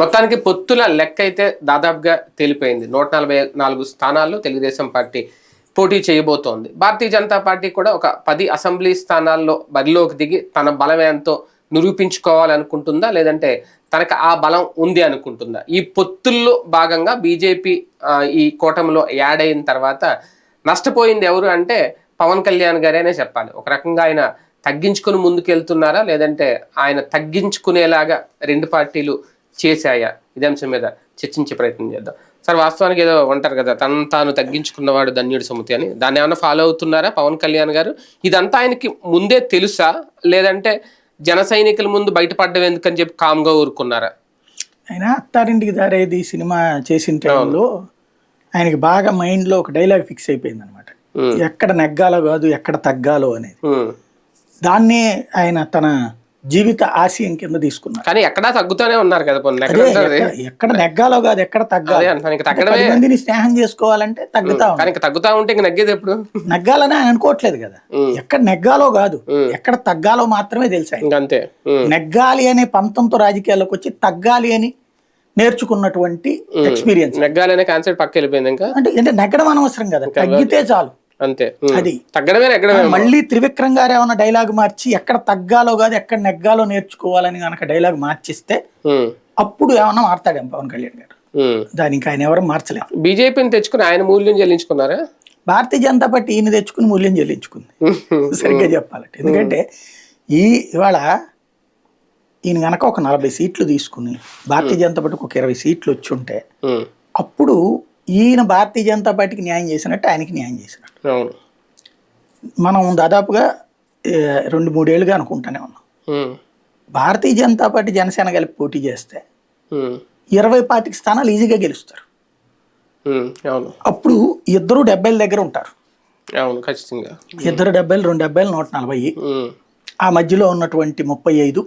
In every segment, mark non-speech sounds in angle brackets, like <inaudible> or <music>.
మొత్తానికి పొత్తుల లెక్క అయితే దాదాపుగా తేలిపోయింది. నూట నలభై నాలుగు స్థానాల్లో తెలుగుదేశం పార్టీ పోటీ చేయబోతోంది. భారతీయ జనతా పార్టీ కూడా ఒక పది అసెంబ్లీ స్థానాల్లో బరిలోకి దిగి తన బలం ఎంతో నిరూపించుకోవాలనుకుంటుందా? లేదంటే తనకు ఆ బలం ఉంది అనుకుంటుందా? ఈ పొత్తుల్లో భాగంగా బీజేపీ ఈ కూటమిలో యాడ్ అయిన తర్వాత నష్టపోయింది ఎవరు అంటే పవన్ కళ్యాణ్ గారేనే చెప్పాలి. ఒక రకంగా ఆయన తగ్గించుకుని ముందుకెళ్తున్నారా? లేదంటే ఆయన తగ్గించుకునేలాగా రెండు పార్టీలు చేశాయా? ఇదే అంశం మీద చర్చించే ప్రయత్నం చేద్దాం. సార్ వాస్తవానికి ఏదో అంటారు కదా తను తాను తగ్గించుకున్నవాడు ధన్యుడు సముతి అని. దాన్ని ఏమైనా ఫాలో అవుతున్నారా పవన్ కళ్యాణ్ గారు? ఇదంతా ఆయనకి ముందే తెలుసా? లేదంటే జన సైనికుల ముందు బయటపడ్డం ఎందుకని చెప్పి కామ్గా ఊరుకున్నారా? ఆయన అత్తారింటికి దారేది సినిమా చేసిన టైంలో ఆయనకి బాగా మైండ్లో ఒక డైలాగ్ ఫిక్స్ అయిపోయింది అనమాట ఎక్కడ నెగ్గాలో కాదు ఎక్కడ తగ్గాలో అనేది. దాన్నే ఆయన తన జీవిత ఆశయం కింద తీసుకున్నారు. కానీ ఎక్కడా తగ్గుతూనే ఉన్నారు కదా ఎక్కడ నెగ్గాలో కాదు ఎక్కడ తగ్గాలి. మందిని స్నేహం చేసుకోవాలంటే తగ్గుతా తగ్గుతా ఉంటే నగ్గేది ఎప్పుడు? నెగ్గాలని ఆయన అనుకోవట్లేదు కదా. ఎక్కడ నెగ్గాలో కాదు. ఎక్కడ తగ్గాలో మాత్రమే తెలుసు ఉమ్, నెగ్గాలి అనే పంతంతో రాజకీయాల్లోకి వచ్చి తగ్గాలి అని నేర్చుకున్నటువంటి ఎక్స్పీరియన్స్ నెగ్గాలనే కాన్సెప్ట్ పక్క వెళ్ళిపోయింది ఇంకా? అంటే అంటే నెగ్గడం అనవసరం కదా. తగ్గితే చాలు. అంతే. అది. తగ్గడమే నెగ్గడమే మళ్ళీ త్రివిక్రమ్ గారు ఏమైనా డైలాగ్ మార్చి ఎక్కడ తగ్గాలో కాదు ఎక్కడ నెగ్గాలో నేర్చుకోవాలని కనుక డైలాగ్ మార్చిస్తే అప్పుడు ఏమన్నా మారుతాడేమో పవన్ కళ్యాణ్ గారు. దానికి ఆయన ఎవరు మార్చలేదు. బీజేపీని తెచ్చుకుని ఆయన మూల్యం చెల్లించుకున్నారా? భారతీయ జనతా పార్టీ ఈయన తెచ్చుకుని మూల్యం చెల్లించుకుంది. సరిగ్గా చెప్పాలంటే. ఎందుకంటే ఈ ఇవాళ ఈయన గనక ఒక నలభై సీట్లు తీసుకుని భారతీయ జనతా పార్టీకి ఒక ఇరవై సీట్లు వచ్చి ఉంటే అప్పుడు ఈయన భారతీయ జనతా పార్టీకి న్యాయం చేసినట్టు ఆయనకి న్యాయం చేసినట్టు. అవును. మనం దాదాపుగా రెండు మూడేళ్ళుగా అనుకుంటానే ఉన్నాం. భారతీయ జనతా పార్టీ జనసేన కలిపి పోటీ చేస్తే ఇరవై పాతిక స్థానాలు ఈజీగా గెలుస్తారు. అప్పుడు ఇద్దరు డెబ్బైల దగ్గర ఉంటారు. అవును ఖచ్చితంగా. ఇద్దరు డెబ్బైలు రెండు డెబ్బైలు నూట నలభై. ఆ మధ్యలో ఉన్నటువంటి ముప్పై ఐదు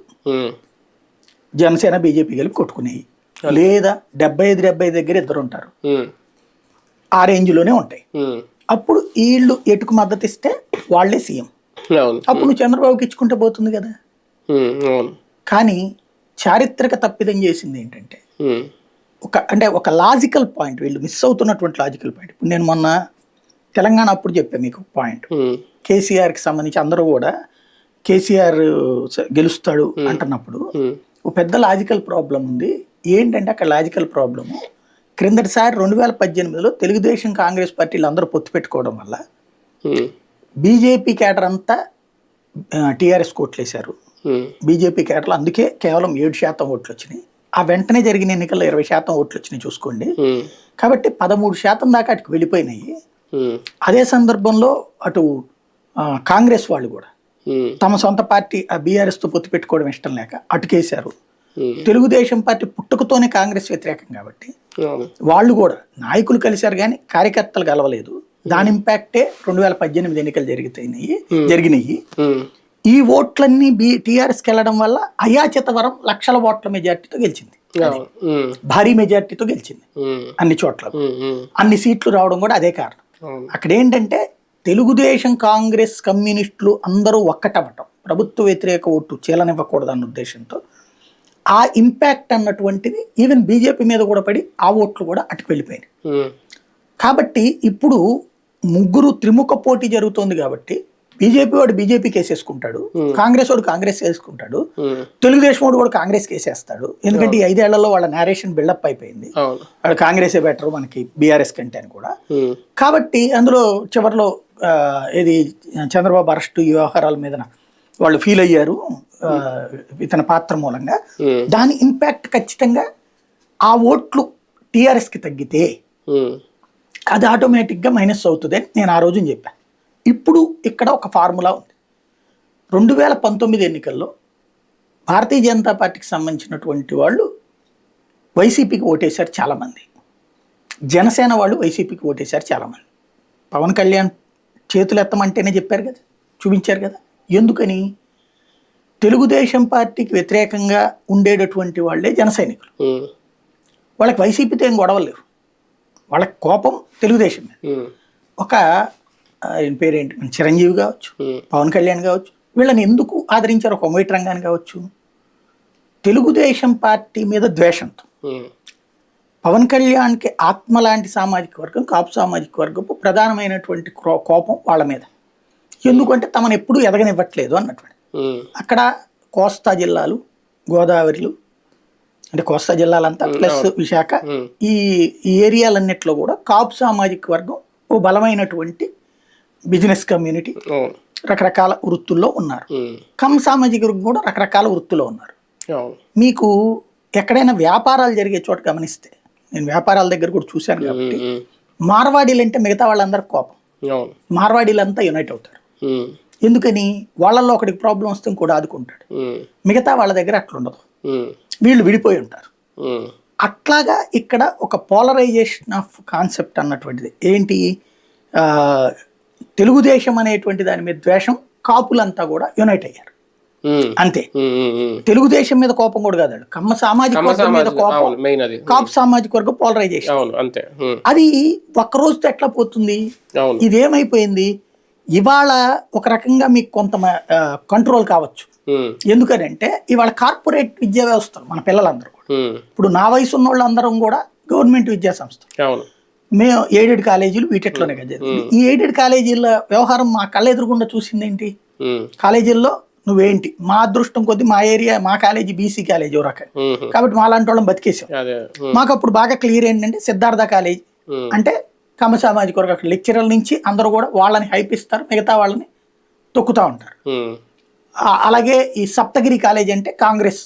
జనసేన బీజేపీ కలిపి కొట్టుకునేవి లేదా డెబ్బై ఐదు డెబ్బై దగ్గర ఇద్దరు ఉంటారు. ఆ రేంజ్లోనే ఉంటాయి. అప్పుడు వీళ్ళు ఎటుకు మద్దతు ఇస్తే వాళ్ళే సీఎం. అప్పుడు నువ్వు చంద్రబాబుకి ఇచ్చుకుంటే పోతుంది కదా. కానీ చారిత్రక తప్పిదం చేసింది ఏంటంటే ఒక అంటే ఒక లాజికల్ పాయింట్ వీళ్ళు మిస్ అవుతున్నటువంటి లాజికల్ పాయింట్. ఇప్పుడు నేను మొన్న తెలంగాణ అప్పుడు చెప్పాను మీకు పాయింట్. కేసీఆర్కి సంబంధించి అందరూ కూడా కేసీఆర్ గెలుస్తాడు అంటున్నప్పుడు ఒక పెద్ద లాజికల్ ప్రాబ్లం ఉంది. ఏంటంటే అక్కడ లాజికల్ ప్రాబ్లము క్రిందటిసారి రెండు వేల పద్దెనిమిదిలో తెలుగుదేశం కాంగ్రెస్ పార్టీలు అందరూ పొత్తు పెట్టుకోవడం వల్ల బీజేపీ కేటర్ అంతా టీఆర్ఎస్ కోట్లేశారు ఉమ్, బీజేపీ కేటర్లు అందుకే కేవలం ఏడు శాతం ఓట్లు వచ్చినాయి. ఆ వెంటనే జరిగిన ఎన్నికల్లో ఇరవై శాతం ఓట్లు వచ్చినాయి చూసుకోండి. కాబట్టి పదమూడు శాతం దాకా అటుకు వెళ్ళిపోయినాయి. అదే సందర్భంలో అటు కాంగ్రెస్ వాళ్ళు కూడా తమ సొంత పార్టీ ఆ బీఆర్ఎస్తో పొత్తు పెట్టుకోవడం ఇష్టం లేక అటుకేశారు. తెలుగుదేశం పార్టీ పుట్టుకతోనే కాంగ్రెస్ వ్యతిరేకం కాబట్టి వాళ్ళు కూడా నాయకులు కలిశారు కానీ కార్యకర్తలు కలవలేదు. దాని ఇంపాక్టే రెండు వేల పద్దెనిమిది ఎన్నికలు జరుగుతాయి జరిగినాయి. ఉమ్, ఈ ఓట్లన్నీ బి టీఆర్ఎస్కి వెళ్ళడం వల్ల అయాచిత వరం లక్షల ఓట్ల మెజార్టీతో గెలిచింది. భారీ మెజార్టీతో గెలిచింది అన్ని చోట్ల. అన్ని సీట్లు రావడం కూడా అదే కారణం. అక్కడ ఏంటంటే తెలుగుదేశం కాంగ్రెస్ కమ్యూనిస్టులు అందరూ ఒక్కటవటం ప్రభుత్వ వ్యతిరేక ఓటు చీలనివ్వకూడదు అన్న ఉద్దేశంతో ఆ ఇంపాక్ట్ అన్నటువంటిది ఈవెన్ బీజేపీ మీద కూడా పడి ఆ ఓట్లు కూడా అటుకు వెళ్ళిపోయినాయి. ఉమ్, కాబట్టి ఇప్పుడు ముగ్గురు త్రిముఖ పోటీ జరుగుతోంది కాబట్టి బీజేపీ వాడు బీజేపీకి వేసేసుకుంటాడు కాంగ్రెస్ వాడు కాంగ్రెస్ వేసుకుంటాడు ఉమ్, తెలుగుదేశం వాడు కూడా కాంగ్రెస్ వేసేస్తాడు ఎందుకంటే ఈ ఐదేళ్ళలో వాళ్ళ నేరేషన్ బిల్డప్ అయిపోయింది. వాడు కాంగ్రెసే బెటర్ మనకి బీఆర్ఎస్ కంటే అని కూడా. కాబట్టి అందులో చివరిలో ఏది చంద్రబాబు అరెస్ట్ వ్యవహారాల మీద వాళ్ళు ఫీల్ అయ్యారు ఇతని పాత్ర మూలంగా. దాని ఇంపాక్ట్ ఖచ్చితంగా ఆ ఓట్లు టీఆర్ఎస్కి తగ్గితే అది ఆటోమేటిక్గా మైనస్ అవుతుంది అని నేను ఆ రోజున చెప్పాను ఇప్పుడు ఇక్కడ ఒక ఫార్ములా ఉంది. రెండు వేల పంతొమ్మిది ఎన్నికల్లో భారతీయ జనతా పార్టీకి సంబంధించినటువంటి వాళ్ళు వైసీపీకి ఓటేశారు చాలామంది. జనసేన వాళ్ళు వైసీపీకి ఓటేశారు చాలామంది. పవన్ కళ్యాణ్ చేతులు ఎత్తమంటేనే చెప్పారు కదా చూపించారు కదా. ఎందుకని? తెలుగుదేశం పార్టీకి వ్యతిరేకంగా ఉండేటటువంటి వాళ్ళే జన సైనికులు. వాళ్ళకి వైసీపీతో ఏం గొడవలు లేవు. వాళ్ళకి కోపం తెలుగుదేశం మీద. ఒక ఆయన పేరేంటి? చిరంజీవి కావచ్చు పవన్ కళ్యాణ్ కావచ్చు వీళ్ళని ఎందుకు ఆదరించారు? ఒక మొయిట్ రంగాన్ని కావచ్చు. తెలుగుదేశం పార్టీ మీద ద్వేషంతో. పవన్ కళ్యాణ్కి ఆత్మ లాంటి సామాజిక వర్గం కాపు సామాజిక వర్గపు ప్రధానమైనటువంటి కోపం వాళ్ళ మీద. ఎందుకంటే తమను ఎప్పుడూ ఎదగనివ్వట్లేదు అన్నటువంటి. అక్కడ కోస్తా జిల్లాలు గోదావరిలు అంటే కోస్తా జిల్లాలంతా ప్లస్ విశాఖ ఈ ఏరియాలన్నిట్లో కూడా కాపు సామాజిక వర్గం ఓ బలమైనటువంటి బిజినెస్ కమ్యూనిటీ రకరకాల వృత్తుల్లో ఉన్నారు. కమ్ సామాజిక వర్గం కూడా రకరకాల వృత్తుల్లో ఉన్నారు. మీకు ఎక్కడైనా వ్యాపారాలు జరిగే చోట గమనిస్తే నేను వ్యాపారాల దగ్గర కూడా చూశాను కాబట్టి మార్వాడీలు అంటే మిగతా వాళ్ళందరికీ కోపం. మార్వాడీలంతా యునైట్ అవుతారు. ఎందుకని వాళ్ళల్లో ఒకటికి ప్రాబ్లం వస్తే ఇంకోటి ఆదుకుంటాడు. మిగతా వాళ్ళ దగ్గర అట్లుండదు. వీళ్ళు విడిపోయి ఉంటారు. అట్లాగా ఇక్కడ ఒక పోలరైజేషన్ ఆఫ్ కాన్సెప్ట్ అన్నటువంటిది. ఏంటి? తెలుగుదేశం అనేటువంటి దాని మీద ద్వేషం కాపులంతా కూడా యునైట్ అయ్యారు. అంతే. తెలుగుదేశం మీద కోపం కూడా కాదు కమ్మ సామాజిక వర్గం మీద కోపం. కాపు సామాజిక వర్గం పోలరైజేషన్ అది ఒక్క రోజుతో ఎట్లా పోతుంది? ఇదేమైపోయింది? ఇవాళ ఒక రకంగా మీకు కొంత కంట్రోల్ కావచ్చు. ఎందుకనంటే ఇవాళ కార్పొరేట్ విద్యా వ్యవస్థలు మన పిల్లలందరూ కూడా. ఇప్పుడు నా వయసు ఉన్న వాళ్ళందరం కూడా గవర్నమెంట్ విద్యా సంస్థ మేము ఎయిడెడ్ కాలేజీలు వీటిట్లోనే కదా చదివింది. ఈ ఎయిడెడ్ కాలేజీల వ్యవహారం మా కళ్ళ ఎదురుగుండా చూసింది ఏంటి కాలేజీల్లో నువ్వేంటి? మా అదృష్టం కొద్దీ మా ఏరియా మా కాలేజీ బీసీ కాలేజీ రకం కాబట్టి మా లాంటి వాళ్ళని బతికేసాం. మాకు అప్పుడు బాగా క్లియర్ ఏంటంటే సిద్ధార్థ కాలేజీ అంటే కమ సామాజిక వర్గ లెక్చరర్ల నుంచి అందరూ కూడా వాళ్ళని హైప్ ఇస్తారు మిగతా వాళ్ళని తొక్కుతూ ఉంటారు. అలాగే ఈ సప్తగిరి కాలేజ్ అంటే కాంగ్రెస్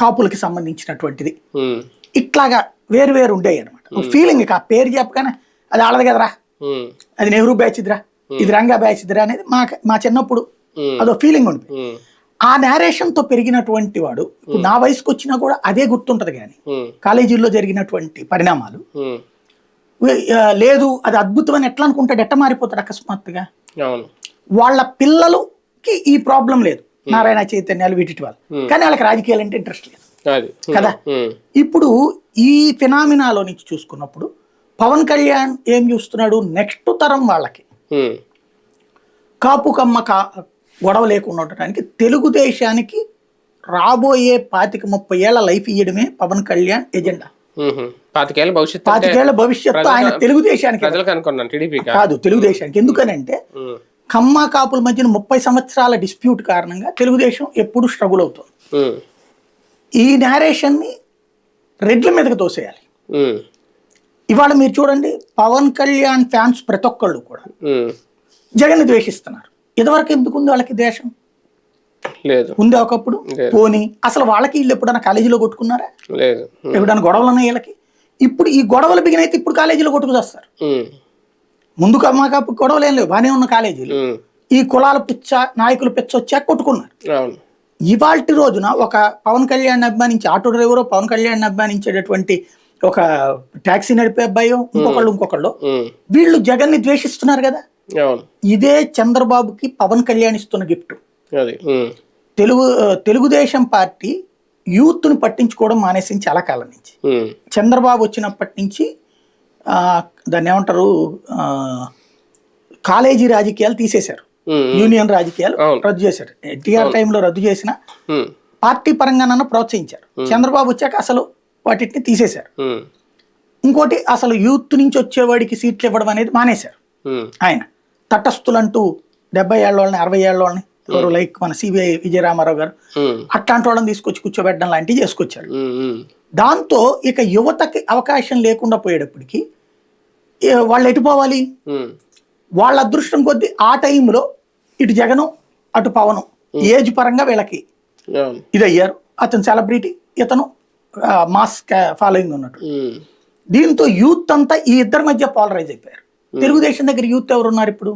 కాపులకి సంబంధించినటువంటిది. ఇట్లాగా వేరు వేరు ఉండేవి అనమాట ఫీలింగ్ ఆ పేరు చెప్పగానే అది ఆడదు కదరా. అది నెహ్రూ బ్యాచ్ ఇదిరా ఇది రంగా బ్యాచ్ ఇదిరా అనేది మా మా చిన్నప్పుడు అదో ఫీలింగ్ ఉంది ఆ నేరేషన్తో పెరిగినటువంటి వాడు నా వయసుకు వచ్చినా కూడా అదే గుర్తుంటది కానీ కాలేజీల్లో జరిగినటువంటి పరిణామాలు లేదు అది అద్భుతం అని ఎట్లా అనుకుంటాడు? ఎట్ట మారిపోతాడు అకస్మాత్తుగా? వాళ్ళ పిల్లలకి ఈ ప్రాబ్లం లేదు. నారాయణ చైతన్యాలు వీటి వాళ్ళు కానీ వాళ్ళకి రాజకీయాలు అంటే ఇంట్రెస్ట్ లేదు. కదా? ఇప్పుడు ఈ ఫినామినాలో నుంచి చూసుకున్నప్పుడు పవన్ కళ్యాణ్ ఏం చూస్తున్నాడు? నెక్స్ట్ తరం వాళ్ళకి. కాపు కమ్మ కా గొడవ లేకుండా ఉండటానికి తెలుగుదేశానికి రాబోయే పాతిక ముప్పై ఏళ్ళ లైఫ్ ఇయ్యడమే పవన్ కళ్యాణ్ ఎజెండా. ఉమ్, పాతికేళ్ళ భవిష్యత్తు అంటే పాతికేళ్ళ భవిష్యత్తు ఆయన తెలుగుదేశానికి కాదు తెలుగుదేశానికి. ఎందుకనంటే కమ్మ కాపుల మధ్యన ముప్పై సంవత్సరాల డిస్ప్యూట్ కారణంగా తెలుగుదేశం ఎప్పుడు స్ట్రగుల్ అవుతుంది. ఈ నేరేషన్ని రెడ్ల మీదకి తోసేయాలి. ఇవాళ మీరు చూడండి పవన్ కళ్యాణ్ ఫ్యాన్స్ ప్రతి ఒక్కళ్ళు కూడా జగన్ ద్వేషిస్తున్నారు. ఇదివరకు ఎందుకు ఉంది వాళ్ళకి ద్వేషం? లేదు. ఉంది ఒకప్పుడు. పోనీ. అసలు వాళ్ళకి వీళ్ళు ఎప్పుడైనా కాలేజీలో కొట్టుకున్నారా? లేదు. ఎప్పుడైనా గొడవలు ఉన్నాయి వీళ్ళకి? ఇప్పుడు ఈ గొడవలు బిగిన అయితే ఇప్పుడు కాలేజీలో కొట్టుకు చేస్తారు. ఉమ్, ముందు కమ్మాకప్పు గొడవలు ఏం లేవు. బాగానే ఉన్న కాలేజీలు. ఈ కులాల పిచ్చ నాయకుల పిచ్చ వచ్చాక కొట్టుకున్నారు. ఇవాల్టి రోజున ఒక పవన్ కళ్యాణ్ అభిమానించి ఆటో డ్రైవరు పవన్ కళ్యాణ్ అభిమానించేటటువంటి ఒక ట్యాక్సీ నడిపే అబ్బాయో ఇంకొకళ్ళు ఇంకొకళ్ళు వీళ్ళు జగన్ని ద్వేషిస్తున్నారు కదా? ఇదే చంద్రబాబుకి పవన్ కళ్యాణ్ ఇస్తున్న గిఫ్ట్. అది తెలుగు తెలుగుదేశం పార్టీ యూత్ని పట్టించుకోవడం మానేసింది చాలా కాలం నుంచి. చంద్రబాబు వచ్చినప్పటి నుంచి దాన్ని ఏమంటారు కాలేజీ రాజకీయాలు తీసేశారు. యూనియన్ రాజకీయాలు. రద్దు చేశారు. ఎన్టీఆర్ టైంలో రద్దు చేసిన పార్టీ పరంగానన్నా ప్రోత్సహించారు. చంద్రబాబు వచ్చాక అసలు వాటిని తీసేశారు. ఇంకోటి అసలు యూత్ నుంచి వచ్చేవాడికి సీట్లు ఇవ్వడం అనేది మానేశారు. ఆయన తటస్థులంటూ డెబ్బై ఏళ్ళ వాళ్ళని అరవై ఏళ్ళ వాళ్ళని ఎవరు లైక్ మన సిబిఐ విజయరామారావు గారు ఉమ్, అట్లాంటి వాళ్ళని తీసుకొచ్చి కూర్చోబెట్టడం లాంటివి చేసుకొచ్చాడు. ఉమ్, ఉమ్, దాంతో ఇక యువతకి అవకాశం లేకుండా పోయేటప్పటికి వాళ్ళు ఎటు పోవాలి? వాళ్ళ అదృష్టం కొద్దీ ఆ టైంలో ఇటు జగను అటు పవను ఏజ్ పరంగా వీళ్ళకి ఇది అయ్యారు అతను సెలబ్రిటీ ఇతను మాస్ ఫాలోయింగ్ ఉన్నట్టు. దీంతో యూత్ అంతా ఈ ఇద్దరి మధ్య పాలరైజ్ అయిపోయారు. తెలుగుదేశం దగ్గర యూత్ ఎవరు ఉన్నారు ఇప్పుడు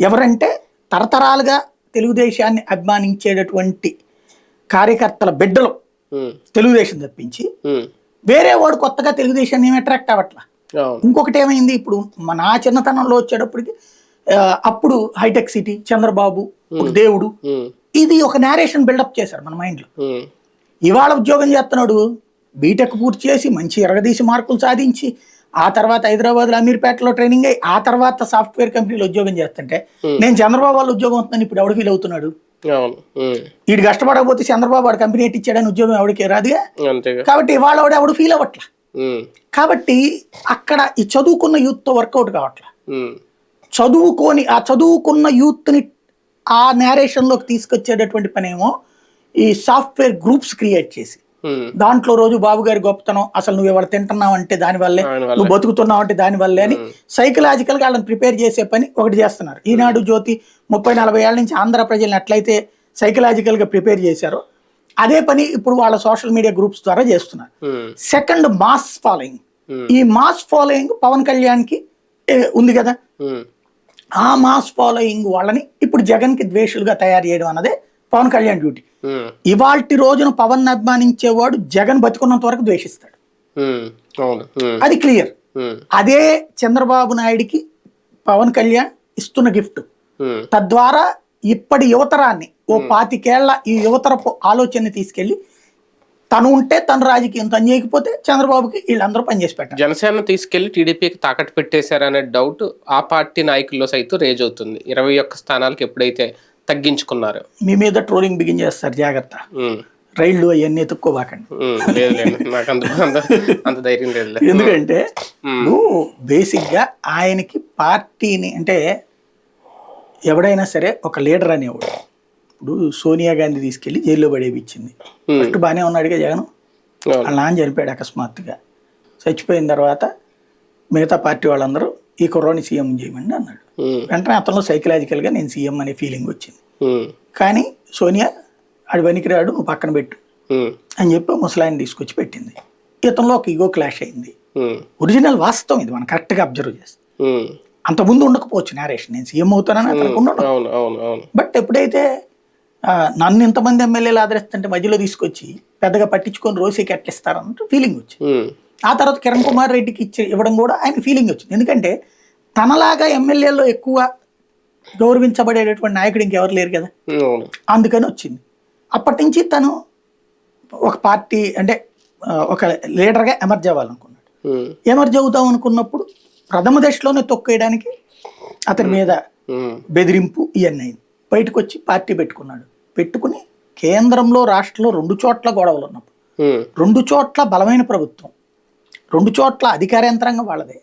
ఎవరంటే తరతరాలుగా తెలుగుదేశాన్ని అభిమానించేటటువంటి కార్యకర్తల బిడ్డలు తెలుగుదేశం తప్పించి వేరే వాడు కొత్తగా తెలుగుదేశాన్ని ఏమి అట్రాక్ట్ అవ్వట్లా? ఇంకొకటి ఏమైంది? ఇప్పుడు మన నా చిన్నతనంలో వచ్చేటప్పటికి అప్పుడు హైటెక్ సిటీ చంద్రబాబు ఒక దేవుడు. ఇది ఒక నేరేషన్ బిల్డప్ చేశారు మన మైండ్లో ఇవాళ ఉద్యోగం చేస్తున్నాడు. బీటెక్ పూర్తి చేసి మంచి ఎరగదీసి మార్కులు సాధించి ఆ తర్వాత హైదరాబాద్లో అమీర్పేటలో ట్రైనింగ్ అయ్యి ఆ తర్వాత సాఫ్ట్వేర్ కంపెనీలో ఉద్యోగం చేస్తుంటే నేను చంద్రబాబు వాళ్ళ ఉద్యోగం అవుతున్నాను ఇప్పుడు ఎవడు ఫీల్ అవుతున్నాడు. వీడు కష్టపడకపోతే చంద్రబాబు వాడు కంపెనీ ఎట్టి ఇచ్చాడని ఉద్యోగం ఎవడికి రాదుగా కాబట్టి ఇవాళ వాడు ఎవడు ఫీల్ అవ్వట్లా. కాబట్టి అక్కడ ఈ చదువుకున్న యూత్తో వర్కౌట్ కావట్లా. చదువుకొని ఆ చదువుకున్న యూత్ని ఆ నేరేషన్లోకి తీసుకొచ్చేటటువంటి పనేమో ఈ సాఫ్ట్వేర్ గ్రూప్స్ క్రియేట్ చేసి. దాంట్లో రోజు బాబు గారి గొప్పతనం అసలు నువ్వు ఎవరు తింటున్నావు అంటే దానివల్లే. నువ్వు బతుకుతున్నావు అంటే దానివల్లే అని సైకలాజికల్గా వాళ్ళని ప్రిపేర్ చేసే పని ఒకటి చేస్తున్నారు ఈనాడు జ్యోతి ముప్పై నలభై ఏళ్ళ నుంచి ఆంధ్ర ప్రజల్ని ఎట్లయితే సైకలాజికల్గా ప్రిపేర్ చేశారో అదే పని ఇప్పుడు వాళ్ళ సోషల్ మీడియా గ్రూప్స్ ద్వారా చేస్తున్నారు. Second mass following. ఈ మాస్ ఫాలోయింగ్ పవన్ కళ్యాణ్కి ఉంది కదా. ఆ మాస్ ఫాలోయింగ్ వాళ్ళని ఇప్పుడు జగన్కి ద్వేషులుగా తయారు చేయడం అన్నదే పవన్ కళ్యాణ్ డ్యూటీ. ఇవాల్టి రోజున పవన్ అభిమానించేవాడు జగన్ బతుకున్నంత వరకు ద్వేషిస్తాడు. అది క్లియర్. అదే చంద్రబాబు నాయుడికి పవన్ కళ్యాణ్ ఇస్తున్న గిఫ్ట్. తద్వారా ఇప్పటి యువతరాన్ని ఓ పాతికేళ్ళ ఈ యువతరపు ఆలోచనని తీసుకెళ్ళి తను ఉంటే తను రాజకీయం తను చేయకపోతే చంద్రబాబుకి వీళ్ళందరూ పనిచేసి పెట్టారు జనసేన తీసుకెళ్ళి టీడీపీకి తాకట్టు పెట్టేశారనే డౌట్ ఆ పార్టీ నాయకుల్లో సైతం రేజ్ అవుతుంది. ఇరవై ఒక్క స్థానాలకు ఎప్పుడైతే తగ్గించుకున్నారు. మీ మీద ట్రోలింగ్ బిగిన్ చేస్తారు జాగ్రత్త. రైళ్ళు అవన్నీ ఎత్తుక్కోబాకండి. <laughs> అంత ధైర్యం లేదు. ఎందుకంటే నువ్వు బేసిక్గా ఆయనకి పార్టీని అంటే ఎవడైనా సరే ఒక లీడర్ అనేవాడు. ఇప్పుడు సోనియా గాంధీ తీసుకెళ్ళి జైల్లో పడేపించింది ఫస్ట్ బాగానే ఉన్నాడుగా జగన్. వాళ్ళ నాన్న చనిపోయాడు అకస్మాత్తుగా. చచ్చిపోయిన తర్వాత మిగతా పార్టీ వాళ్ళందరూ ఈ కుర్రోని సీఎం చేయమని అన్నాడు. వెంటనే అతనిలో సైకలాజికల్గా నేను సీఎం అనే ఫీలింగ్ వచ్చింది. కానీ సోనియా ఆడు పనికిరాడు నువ్వు పక్కన పెట్టు. అని చెప్పి ముసలాయిని తీసుకొచ్చి పెట్టింది. ఇతనిలో ఒక ఈగో క్లాష్ అయింది. ఒరిజినల్ వాస్తవం ఇది మనం కరెక్ట్గా అబ్జర్వ్ చేస్తాం. అంతకుముందు ఉండకపోవచ్చు నేరేషన్ నేను సీఎం అవుతానని అతనికి ఉండను అవును అవును అవును. బట్ ఎప్పుడైతే నన్ను ఇంతమంది ఎమ్మెల్యేలు ఆదరిస్తుంటే మధ్యలో తీసుకొచ్చి పెద్దగా పట్టించుకొని రోసేకి ఎట్లా ఇస్తారన్నట్టు ఫీలింగ్ వచ్చింది. ఆ తర్వాత కిరణ్ కుమార్ రెడ్డికి ఇచ్చి ఇవ్వడం కూడా ఆయన ఫీలింగ్ వచ్చింది. ఎందుకంటే తనలాగా ఎమ్మెల్యేలో ఎక్కువ గౌరవించబడేటటువంటి నాయకుడు ఇంకెవరు లేరు కదా. అందుకని వచ్చింది. అప్పటి నుంచి తను ఒక పార్టీ అంటే ఒక లీడర్గా ఎమర్జ్ అవ్వాలనుకున్నాడు. ఎమర్జ్ అవుతాం అనుకున్నప్పుడు ప్రథమ దశలోనే తొక్కేయడానికి అతని మీద. బెదిరింపు ఇవన్నీ అయింది. బయటకు వచ్చి పార్టీ పెట్టుకున్నాడు. పెట్టుకుని కేంద్రంలో రాష్ట్రంలో రెండు చోట్ల గొడవలు ఉన్నప్పుడు. రెండు చోట్ల బలమైన ప్రభుత్వం. రెండు చోట్ల అధికార యంత్రాంగం వాళ్ళదే.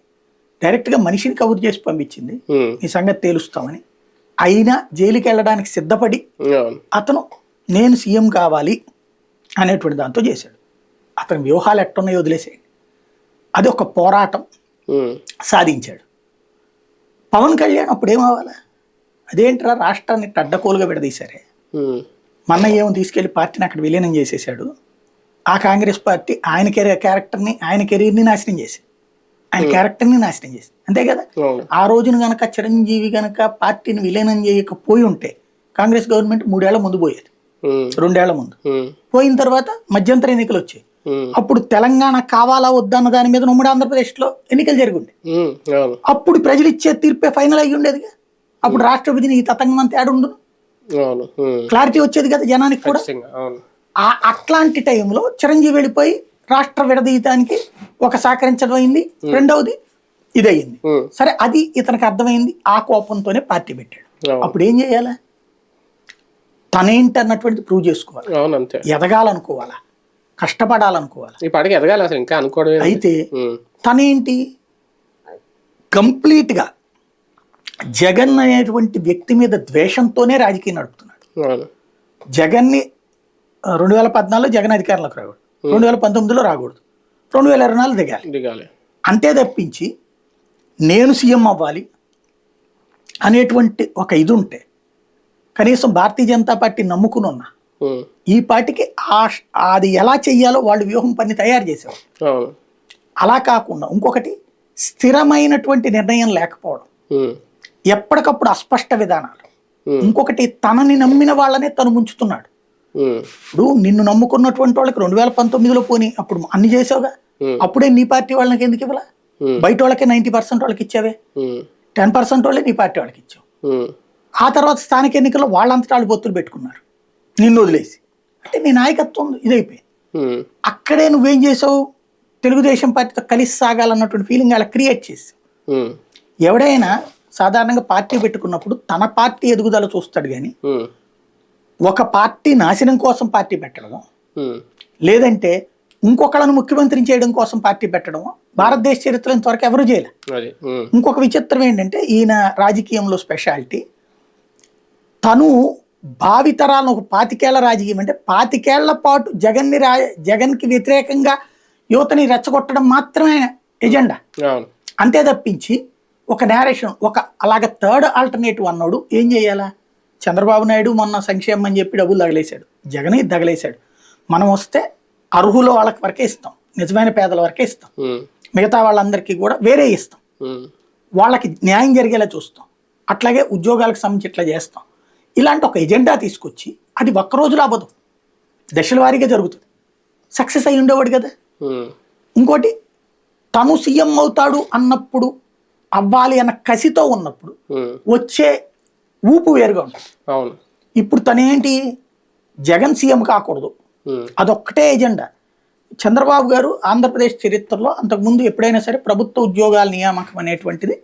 డైరెక్ట్గా మనిషిని కబురు చేసి పంపించింది. ఈ సంగతి తేలుస్తామని. అయినా జైలుకి వెళ్ళడానికి సిద్ధపడి అతను నేను సీఎం కావాలి అనేటువంటి దాంతో చేశాడు. అతని వ్యూహాలు ఎట్టున్నాయో వదిలేసేయండి. అది ఒక పోరాటం. సాధించాడు. పవన్ కళ్యాణ్ అప్పుడు ఏమవ్వాలా అదేంట్రా రాష్ట్రాన్ని అడ్డకోలుగా విడదీశారే? ఉమ్. మొన్న ఏమో తీసుకెళ్ళి పార్టీని అక్కడ విలీనం చేసేసాడు ఆ కాంగ్రెస్ పార్టీ ఆయన కెరీర్ క్యారెక్టర్ని ఆయన కెరీర్ని నాశనం చేసి ఆయన క్యారెక్టర్ని నాశనం చేసి అంతే కదా? అవును ఆ రోజున గనక చిరంజీవి గనక పార్టీని విలీనం చేయకపోయి ఉంటే కాంగ్రెస్ గవర్నమెంట్ మూడేళ్ళ ముందు పోయేది. ఉమ్. రెండేళ్ళ ముందు. పోయిన తర్వాత మధ్యంతర ఎన్నికలు వచ్చాయి. అప్పుడు తెలంగాణ కావాలా వద్దన్న దాని మీద ఉమ్మడి ఆంధ్రప్రదేశ్లో ఎన్నికలు జరిగి ఉండే ఉమ్. అవును. అప్పుడు ప్రజలు ఇచ్చే తీర్పే ఫైనల్ అయ్యి ఉండేదిగా. అప్పుడు రాష్ట్ర విధిని ఈ తతంగం అంతా ఏడుండు. క్లారిటీ వచ్చేది కదా జనానికి కూడా. అట్లాంటి టైంలో చిరంజీవి వెళ్ళిపోయి రాష్ట్ర విడదీయటానికి ఒక సహకరించడం అయింది. రెండవది ఇది అయింది ఉమ్. సరే అది ఇతనికి అర్థమైంది. ఆ కోపంతోనే పార్టీ పెట్టాడు. అప్పుడు ఏం చేయాలా? తనేంటి అన్నటువంటిది ప్రూవ్ చేసుకోవాలి ఎదగాలనుకోవాలా? కష్టపడాలనుకోవాలా? ఎదగాలి అసలు ఇంకా అనుకోవడమే అయితే. తనేంటి? కంప్లీట్గా జగన్ అనేటువంటి వ్యక్తి మీద ద్వేషంతోనే రాజకీయం నడుపుతున్నాడు. జగన్ని రెండు వేల పద్నాలుగులో జగన్ అధికారంలోకి రాకూడదు. రెండు వేల పంతొమ్మిదిలో రాకూడదు రెండు వేల ఇరవై నాలుగు దిగాలి దిగాలి అంతే తప్పించి నేను సీఎం అవ్వాలి అనేటువంటి ఒక ఇది ఉంటే కనీసం భారతీయ జనతా పార్టీ నమ్ముకుని ఉన్నా. ఈ పార్టీకి ఆ అది ఎలా చెయ్యాలో వాళ్ళు వ్యూహం పని తయారు చేసేవారు అలా కాకుండా ఇంకొకటి స్థిరమైనటువంటి నిర్ణయం లేకపోవడం. ఎప్పటికప్పుడు అస్పష్ట విధానాలు. ఇంకొకటి తనని నమ్మిన వాళ్ళనే తను ముంచుతున్నాడు. ఇప్పుడు నిన్ను నమ్ముకున్నటువంటి వాళ్ళకి రెండు వేల పంతొమ్మిదిలో పోని అప్పుడు అన్ని చేసావుగా. అప్పుడే నీ పార్టీ వాళ్ళకి ఎందుకు ఇవ్వాల. బయట వాళ్ళకే నైంటీ పర్సెంట్ వాళ్ళకి ఇచ్చావే. టెన్ పర్సెంట్ వాళ్ళే నీ పార్టీ వాళ్ళకి ఇచ్చావు. ఆ తర్వాత స్థానిక ఎన్నికల్లో వాళ్ళంతటా వాళ్ళు బొత్తులు పెట్టుకున్నారు నిన్ను వదిలేసి అంటే నీ నాయకత్వం ఇదైపోయింది. అక్కడే నువ్వేం చేసావు తెలుగుదేశం పార్టీతో కలిసి సాగాలన్నటువంటి ఫీలింగ్ అలా క్రియేట్ చేసావు. ఎవడైనా సాధారణంగా పార్టీ పెట్టుకున్నప్పుడు తన పార్టీ ఎదుగుదల చూస్తాడు కానీ. ఒక పార్టీ నాశనం కోసం పార్టీ పెట్టడం ఉమ్, లేదంటే ఇంకొకళ్ళను ముఖ్యమంత్రిని చేయడం కోసం పార్టీ పెట్టడం భారతదేశ చరిత్రలో ఇంతవరకు ఎవరు చేయలే. ఇంకొక విచిత్రం ఏంటంటే ఈయన రాజకీయంలో స్పెషాలిటీ. తను భావితరాలను ఒక పాతికేళ్ళ రాజకీయం అంటే పాతికేళ్ళ పాటు జగన్ని రా జగన్కి వ్యతిరేకంగా యువతని రెచ్చగొట్టడం మాత్రమే ఎజెండా. అంతే తప్పించి ఒక నేరేషన్ ఒక అలాగ థర్డ్ ఆల్టర్నేటివ్ అన్నాడు ఏం చేయాలా? చంద్రబాబు నాయుడు మొన్న సంక్షేమం అని చెప్పి డబ్బులు తగలేశాడు. జగన్ ఇది తగలేశాడు. మనం వస్తే అర్హులు వాళ్ళకి వరకే ఇస్తాం. నిజమైన పేదల వరకే ఇస్తాం. మిగతా వాళ్ళందరికీ కూడా వేరే ఇస్తాం. వాళ్ళకి న్యాయం జరిగేలా చూస్తాం. అట్లాగే ఉద్యోగాలకు సంబంధించి ఇట్లా చేస్తాం. ఇలాంటి ఒక ఎజెండా తీసుకొచ్చి అది ఒక్క రోజులో అవ్వదు. దశల వారీగా జరుగుతుంది. సక్సెస్ అయి ఉండేవాడు కదా. ఇంకోటి తను సీఎం అవుతాడు అన్నప్పుడు అవ్వాలి అన్న కసితో ఉన్నప్పుడు వచ్చే ఊపు వేరుగా ఉంటుంది. అవును. ఇప్పుడు తనేంటి? జగన్ సీఎం కాకూడదు. అదొక్కటే ఎజెండా. చంద్రబాబు గారు ఆంధ్రప్రదేశ్ చరిత్రలో అంతకుముందు ఎప్పుడైనా సరే ప్రభుత్వ ఉద్యోగాల నియామకం అనేటువంటిది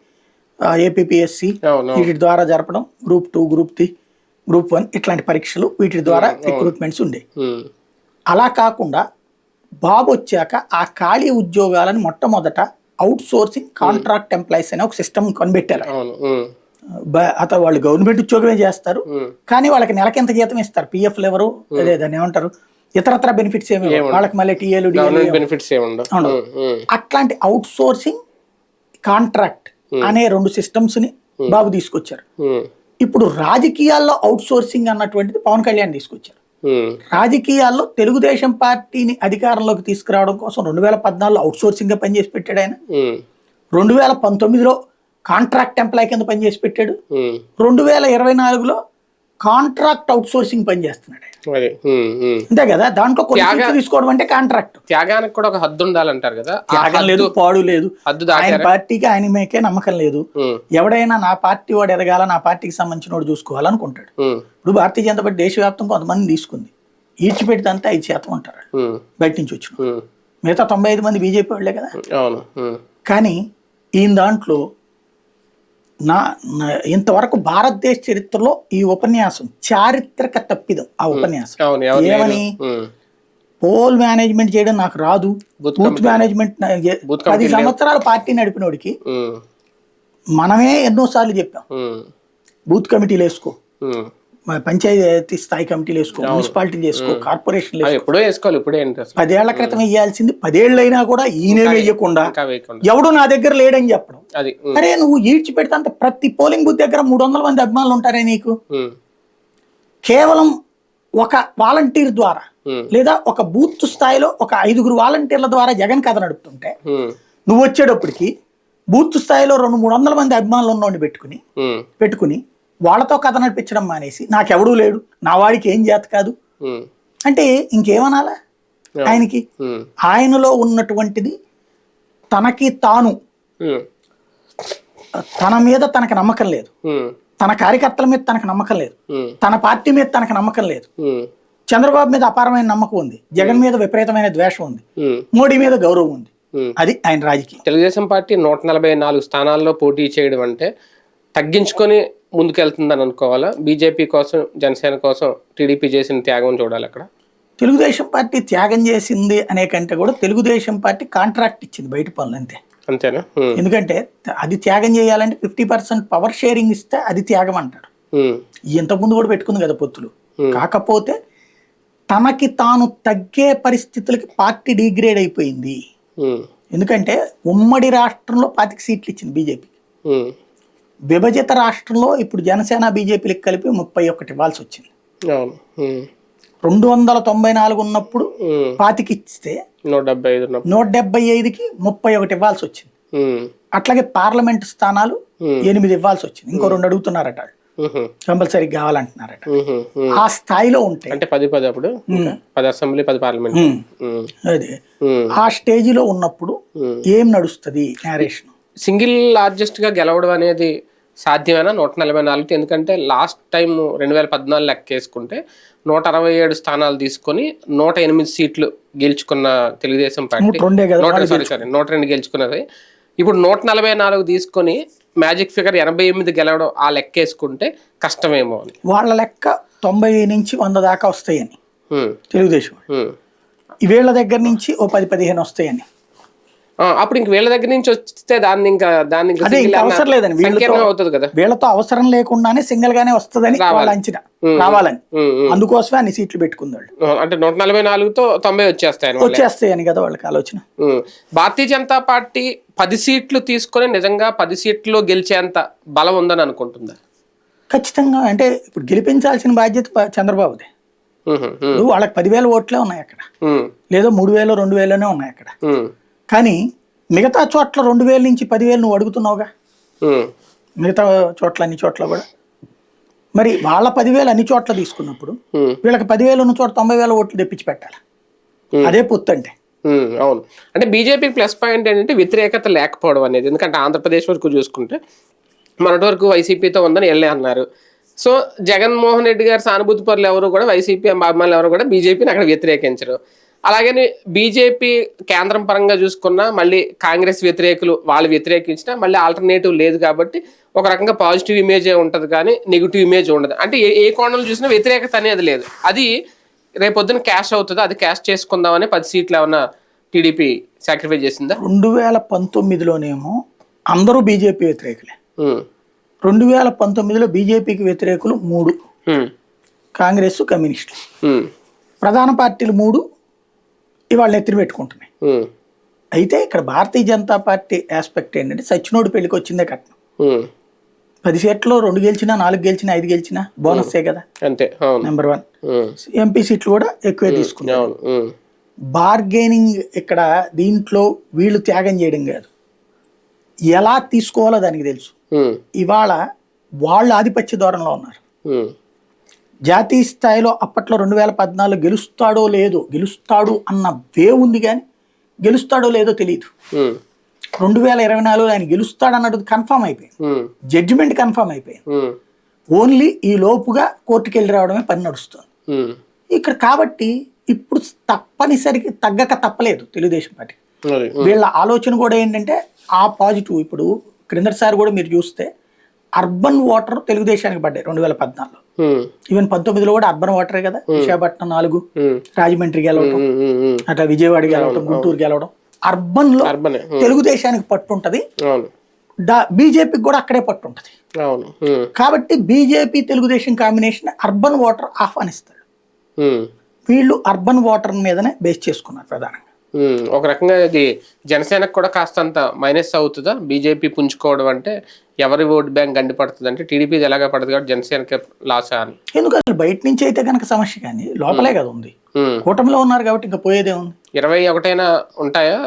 ఏపీఎస్సి వీటి ద్వారా జరపడం group two group three group one ఇట్లాంటి పరీక్షలు వీటి ద్వారా రిక్రూట్మెంట్స్ ఉమ్, అలా కాకుండా బాబు వచ్చాక ఆ ఖాళీ ఉద్యోగాలను మొట్టమొదట అవుట్ సోర్సింగ్ కాంట్రాక్ట్ ఎంప్లాయీస్ అనే ఒక సిస్టమ్ కనిపెట్టారు. అత వాళ్ళు గవర్నమెంట్ ఉద్యోగమే చేస్తారు. కానీ వాళ్ళకి నెలకి ఎంత జీతం ఇస్తారు? పిఎఫ్లు ఎవరు అదే దాన్ని ఏమంటారు? ఇతరత్ర బెనిఫిట్స్ ఏమి. వాళ్ళకి మళ్ళీ టీఏలు బెనిఫిట్స్ అట్లాంటి అవుట్ సోర్సింగ్ కాంట్రాక్ట్ అనే రెండు సిస్టమ్స్ని బాబు తీసుకొచ్చారు. ఇప్పుడు రాజకీయాల్లో అవుట్ సోర్సింగ్ అన్నటువంటిది పవన్ కళ్యాణ్ తీసుకొచ్చారు. రాజకీయాల్లో తెలుగుదేశం పార్టీని అధికారంలోకి తీసుకురావడం కోసం రెండు వేల పద్నాలుగులో అవుట్ సోర్సింగ్గా పనిచేసి పెట్టాడు ఆయన. రెండు వేల పంతొమ్మిదిలో కాంట్రాక్ట్ ఎంప్లాయ్ కింద పనిచేసి పెట్టాడు. రెండు వేల ఇరవై నాలుగులో contract outsourcing um, um. అంతే కదా? దాంట్లో కొన్ని తీసుకోవడం అంటే కాంట్రాక్ట్. త్యాగానికి కూడా ఒక హద్దు ఉండాలంటారు కదా? త్యాగం లేదు పాడు లేదు. ఆయన పార్టీకి ఆయన మీకే నమ్మకం లేదు. ఎవడైనా నా పార్టీ వాడు ఎదగాల నా పార్టీకి సంబంధించిన వాడు చూసుకోవాలనుకుంటాడు. ఇప్పుడు భారతీయ జనతా పార్టీ దేశవ్యాప్తం కొంతమంది తీసుకుంది. ఈడ్చిపెడితే ఐదు శాతం ఉంటారు. బయట నుంచి వచ్చిన మిగతా తొంభై ఐదు మంది బీజేపీ వాళ్ళే కదా? కానీ ఈయన దాంట్లో నా ఇంతవరకు భారతదేశ చరిత్రలో ఈ ఉపన్యాసం చారిత్రక తప్పిదం ఆ ఉపన్యాసం. ఏమని? పోల్ మేనేజ్మెంట్ చేయడం నాకు రాదు. బూత్ మేనేజ్మెంట్ పది సంవత్సరాలు పార్టీ నడిపినోడికి మనమే ఎన్నోసార్లు చెప్పాం. బూత్ కమిటీలు వేసుకో. పంచాయతీ స్థాయి కమిటీలు వేసుకో మున్సిపాలిటీలు వేసుకో కార్పొరేషన్లు వేసుకో. ఎప్పుడో వేసుకోవాలి ఇప్పుడే పదేళ్ళ క్రితం వేయాల్సింది పదేళ్ళైనా కూడా ఈయనే వేయకుండా ఎవడు నా దగ్గర లేడని చెప్పడం. అరే నువ్వు ఈడ్చి పెడితే ప్రతి పోలింగ్ బూత్ దగ్గర మూడు వందల మంది అభిమానులు ఉంటారే నీకు? కేవలం ఒక వాలంటీర్ ద్వారా లేదా ఒక బూత్ స్థాయిలో ఒక ఐదుగురు వాలంటీర్ల ద్వారా జగన్ కథ నడుపుతుంటే నువ్వు వచ్చేటప్పటికి బూత్ స్థాయిలో రెండు మూడు వందల మంది అభిమానులు ఉన్నోడిని పెట్టుకుని పెట్టుకుని వాళ్ళతో కథ నడిపించడం మానేసి నాకెవడూ లేడు నా వాడికి ఏం చేత కాదు. అంటే ఇంకేమనాలా? ఆయనకి ఆయనలో ఉన్నటువంటిది తనకి తాను. తన మీద తనకు నమ్మకం లేదు. తన కార్యకర్తల మీద తనకు నమ్మకం లేదు. తన పార్టీ మీద తనకు నమ్మకం లేదు. చంద్రబాబు మీద అపారమైన నమ్మకం ఉంది. జగన్ మీద విపరీతమైన ద్వేషం ఉంది. మోడీ మీద గౌరవం ఉంది. అది ఆయన రాజకీయం. తెలుగుదేశం పార్టీ నూట నలభై నాలుగు స్థానాల్లో పోటీ చేయడం అంటే తగ్గించుకొని ముందుకెళ్తుందని అనుకోవాలా? బీజేపీ కోసం జనసేన కోసం టీడీపీ చేసిన త్యాగం చూడాలి అక్కడ? తెలుగుదేశం పార్టీ త్యాగం చేసింది అనే కంటే కూడా తెలుగుదేశం పార్టీ కాంట్రాక్ట్ ఇచ్చింది బయట పనులు అంతే. అంతేనా? ఎందుకంటే అది త్యాగం చేయాలంటే ఫిఫ్టీ పర్సెంట్ పవర్ షేరింగ్ ఇస్తే అది త్యాగం అంటారు. ఇంతకుముందు కూడా పెట్టుకుంది కదా పొత్తులు. కాకపోతే తనకి తాను తగ్గే పరిస్థితులకి పార్టీ డిగ్రేడ్ అయిపోయింది. ఎందుకంటే ఉమ్మడి రాష్ట్రంలో పాతిక సీట్లు ఇచ్చింది బీజేపీ. విభజిత రాష్ట్రంలో ఇప్పుడు జనసేన బీజేపీలకు కలిపి ముప్పై ఒకటి ఇవ్వాల్సి వచ్చింది. రెండు వందల తొంభై నాలుగు ఉన్నప్పుడు ఉమ్, పాతిక ఇస్తే నూట డెబ్బై ఐదు ఉన్నప్పుడు. నూట డెబ్బై ఐదుకి ముప్పై ఒకటి ఇవ్వాల్సి వచ్చింది. అట్లాగే పార్లమెంట్ స్థానాలు. ఎనిమిది ఇవ్వాల్సి వచ్చింది. ఇంకో రెండు అడుగుతున్నారట కంపల్సరీ కావాలంటున్నారట. ఆ స్థాయిలో ఉంటే అంటే పది పది అప్పుడు? పది అసెంబ్లీ పది పార్లమెంట్. అది. ఆ స్టేజిలో ఉన్నప్పుడు Hmm. ఏం నడుస్తుంది నేరేషన్ సింగిల్ లార్జెస్ట్గా గెలవడం అనేది సాధ్యమేనా? నూట నలభై నాలుగు ఎందుకంటే లాస్ట్ టైం రెండు వేల పద్నాలుగు లెక్కేసుకుంటే నూట అరవై ఏడు స్థానాలు తీసుకొని నూట ఎనిమిది సీట్లు గెలుచుకున్న తెలుగుదేశం పార్టీ. నూట సారీ సారీ నూట రెండు గెలుచుకున్నది. ఇప్పుడు నూట నలభై నాలుగు తీసుకొని మ్యాజిక్ ఫిగర్ ఎనభై ఎనిమిది గెలవడం ఆ లెక్కేసుకుంటే కష్టమేమో అని. వాళ్ళ లెక్క తొంభై నుంచి వంద దాకా వస్తాయని తెలుగుదేశం వీళ్ళ. దగ్గర నుంచి ఓ పది పదిహేను వస్తాయని. అప్పుడు ఇంక వీళ్ళ దగ్గర నుంచి వస్తే దాన్ని ఇంకా దాన్ని అదే ఇంకా అవసరం లేదని వీళ్ళతో అవుతుంది కదా. వీళ్ళతో అవసరం లేకుండానే సింగిల్ గానే వస్తుందని వాళ్ళ అంచనా. రావాలని. అందుకోసమే అన్ని సీట్లు పెట్టుకుందాడు అంటే నూట నలభై నాలుగుతో తొంభై వచ్చేస్తాయి. వచ్చేస్తాయని కదా వాళ్ళకి ఆలోచన. భారతీయ జనతా పార్టీ పది సీట్లు తీసుకొని నిజంగా పది సీట్లు గెలిచేంత బలం ఉందని అనుకుంటుందా? ఖచ్చితంగా. అంటే ఇప్పుడు గెలిపించాల్సిన బాధ్యత చంద్రబాబుదే. వాళ్ళకి పదివేల ఓట్లే ఉన్నాయి అక్కడ. లేదో మూడు వేలు రెండు వేలనే ఉన్నాయి అక్కడ. కానీ మిగతా చోట్ల రెండు వేల నుంచి పదివేలు నువ్వు అడుగుతున్నావుగా. మిగతా చోట్ల అన్ని చోట్ల కూడా. మరి వాళ్ళ పదివేలు అన్ని చోట్ల తీసుకున్నప్పుడు వీళ్ళకి పదివేలు ఉన్న చోట తొంభై వేల ఓట్లు తెప్పించి పెట్టాలి? అదే పొత్తు అంటే. అవును. అంటే బీజేపీకి ప్లస్ పాయింట్ ఏంటంటే వ్యతిరేకత లేకపోవడం అనేది. ఎందుకంటే ఆంధ్రప్రదేశ్ వరకు చూసుకుంటే మొన్నటి వరకు వైసీపీతో ఉందని వెళ్ళే అన్నారు. సో జగన్మోహన్ రెడ్డి గారి సానుభూతి పరులు ఎవరు కూడా వైసీపీ అభిమానులు ఎవరు కూడా బీజేపీని అక్కడ వ్యతిరేకించరు. అలాగని బీజేపీ కేంద్రం పరంగా చూసుకున్నా మళ్ళీ కాంగ్రెస్ వ్యతిరేకులు వాళ్ళు వ్యతిరేకించినా మళ్ళీ ఆల్టర్నేటివ్ లేదు కాబట్టి ఒక రకంగా పాజిటివ్ ఇమేజే ఉంటుంది కానీ నెగిటివ్ ఇమేజ్ ఉండదు. అంటే ఏ ఏ కోణంలో చూసినా వ్యతిరేకత అనేది లేదు. అది రేపొద్దున క్యాష్ అవుతుంది అది క్యాష్ చేసుకుందామని పది సీట్లు ఏమన్నా టీడీపీ సాక్రిఫై చేసిందా? రెండు వేల పంతొమ్మిదిలోనేమో అందరూ బీజేపీ వ్యతిరేకులే. రెండు వేల పంతొమ్మిదిలో బీజేపీకి వ్యతిరేకులు మూడు. కాంగ్రెస్ కమ్యూనిస్టులు. ప్రధాన పార్టీలు మూడు ఇవాళ నెత్తిన పెట్టుకుంటున్నాయి. అయితే ఇక్కడ భారతీయ జనతా పార్టీ ఆస్పెక్ట్ ఏంటంటే సచ్చినోడు పెళ్ళికి వచ్చిందే కట్నం. పది సీట్లు రెండు గెలిచినా నాలుగు గెలిచినా ఐదు గెలిచినా బోనస్సే కదా? అంతే నెంబర్ వన్ ఎంపీ సీట్లు కూడా ఎక్కువే తీసుకున్నారు. బార్గెనింగ్ ఇక్కడ దీంట్లో వీళ్ళు త్యాగం చేయడం కాదు. ఎలా తీసుకోవాలో దానికి తెలుసు. ఇవాళ వాళ్ళు ఆధిపత్య ధోరణిలో ఉన్నారు. జాతీయ స్థాయిలో అప్పట్లో రెండు వేల పద్నాలుగు గెలుస్తాడో లేదో గెలుస్తాడు అన్న వే ఉంది కానీ గెలుస్తాడో లేదో తెలియదు రెండు వేల ఇరవై నాలుగులో ఆయన గెలుస్తాడన్నది కన్ఫామ్ అయిపోయింది. జడ్జిమెంట్ కన్ఫామ్ అయిపోయింది. ఓన్లీ ఈ లోపుగా కోర్టుకు వెళ్ళి రావడమే పని నడుస్తుంది ఇక్కడ కాబట్టి ఇప్పుడు తప్పనిసరికి తగ్గక తప్పలేదు తెలుగుదేశం పార్టీ. వీళ్ళ ఆలోచన కూడా ఏంటంటే ఆ పాజిటివ్ ఇప్పుడు క్రిందటిసారి కూడా మీరు చూస్తే అర్బన్ ఓటర్ తెలుగుదేశానికి పడ్డాయి రెండు వేల పద్నాలుగులో ఈవెన్ పంతొమ్మిదిలో కూడా అర్బన్ ఓటరే కదా విశాఖపట్నం నాలుగు రాజమండ్రి గెలవడం అట్లా విజయవాడ గెలవడం గుంటూరు గెలవడం అర్బన్లో తెలుగుదేశానికి పట్టు ఉంటది. అవును. బీజేపీకి కూడా అక్కడే పట్టు ఉంటది. అవును ఉమ్, కాబట్టి BJP Telugu Desam combination urban voter ఆహ్వానిస్తాడు. వీళ్ళు అర్బన్ ఓటర్ మీదనే బేస్ చేసుకున్నారు ప్రధానంగా. ఒక రకంగా ఇది జనసేనకు కూడా కాస్తంత మైనస్ అవుతుందా? బీజేపీ పుంజుకోవడం అంటే ఎవరి ఓట్ బ్యాంక్ గండిపడుతుంది అంటే టీడీపీ ఎలాగా పడుతుంది కాబట్టి జనసేనకి లాస్ అని ఎందుకంటే బయట నుంచి అయితే కనుక సమస్య కానీ లోపలే కదా ఉంది. కూటమిలో ఉన్నారు కాబట్టి ఇంకా పోయేదే ఉంది. ఇరవై ఒకటైనా ఉంటాయా?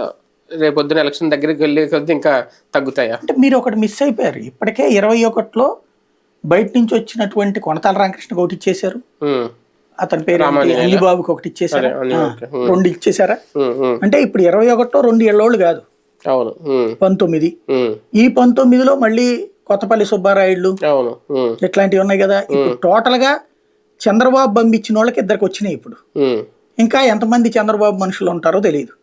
రేపొద్దున ఎలక్షన్ దగ్గరికి వెళ్ళే కొద్ది ఇంకా తగ్గుతాయా? అంటే మీరు ఒకటి మిస్ అయిపోయారు. ఇప్పటికే ఇరవై ఒకటిలో బయట నుంచి వచ్చినటువంటి కొనతాల రామకృష్ణకి ఒకటి ఇచ్చేశారు. అతని పేరు? అంజిబాబుకి ఒకటి ఓకే. రెండు ఉమ్, అంటే ఇప్పుడు ఇరవై ఒకటిలో రెండు ఏళ్ళోళ్ళు కాదు. అవును. పంతొమ్మిది. ఈ పంతొమ్మిదిలో మళ్ళీ కొత్తపల్లి ఉమ్, ఇట్లాంటివి ఉన్నాయి కదా. ఇప్పుడు టోటల్గా చంద్రబాబు పంపించిన వాళ్ళకి ఇద్దరికి వచ్చినాయి ఇప్పుడు. ఇంకా ఎంతమంది చంద్రబాబు మనుషులు ఉంటారో తెలియదు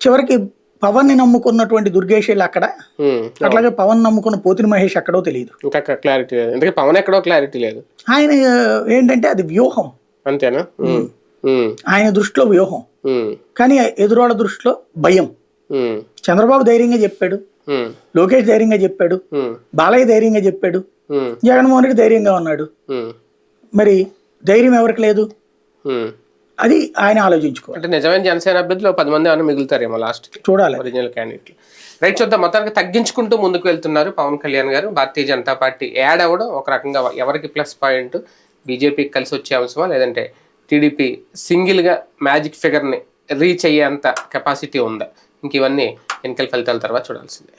చివరికి పవన్ని నమ్ముకున్నటువంటి దుర్గేష్ అక్కడ. అట్లాగే పవన్ నమ్ముకున్న పోతిని మహేష్ అక్కడో తెలియదు. ఇంకా క్లారిటీ లేదు. ఎందుకంటే పవన్ ఎక్కడో క్లారిటీ లేదు. ఆయన ఏంటంటే అది వ్యూహం. అంతేనా? ఆయన దృష్టిలో వ్యూహం. కానీ ఎదురోళ్ళ దృష్టిలో భయం. చంద్రబాబు ధైర్యంగా చెప్పాడు. లోకేష్ ధైర్యంగా చెప్పాడు. బాలయ్య ధైర్యంగా చెప్పాడు. జగన్మోహన్ రెడ్డి ధైర్యంగా ఉన్నాడు. మరి ధైర్యం ఎవరికి లేదు. అది ఆయన ఆలోచించుకో అంటే నిజమైన జనసేన అభ్యర్థులు పది మంది ఏమైనా మిగులుతారేమో లాస్ట్ చూడాలి. ఒరిజినల్ క్యాండిడేట్లు రైట్ చూద్దాం. మొత్తానికి తగ్గించుకుంటూ ముందుకు వెళ్తున్నారు పవన్ కళ్యాణ్ గారు. భారతీయ జనతా పార్టీ యాడ్ అవ్వడం ఒక రకంగా ఎవరికి ప్లస్ పాయింట్? బీజేపీకి కలిసి వచ్చే అంశమా? లేదంటే టీడీపీ సింగిల్గా మ్యాజిక్ ఫిగర్ని రీచ్ అయ్యేంత కెపాసిటీ ఉందా? ఇంక ఇవన్నీ ఎన్నికల ఫలితాల తర్వాత చూడాల్సిందే.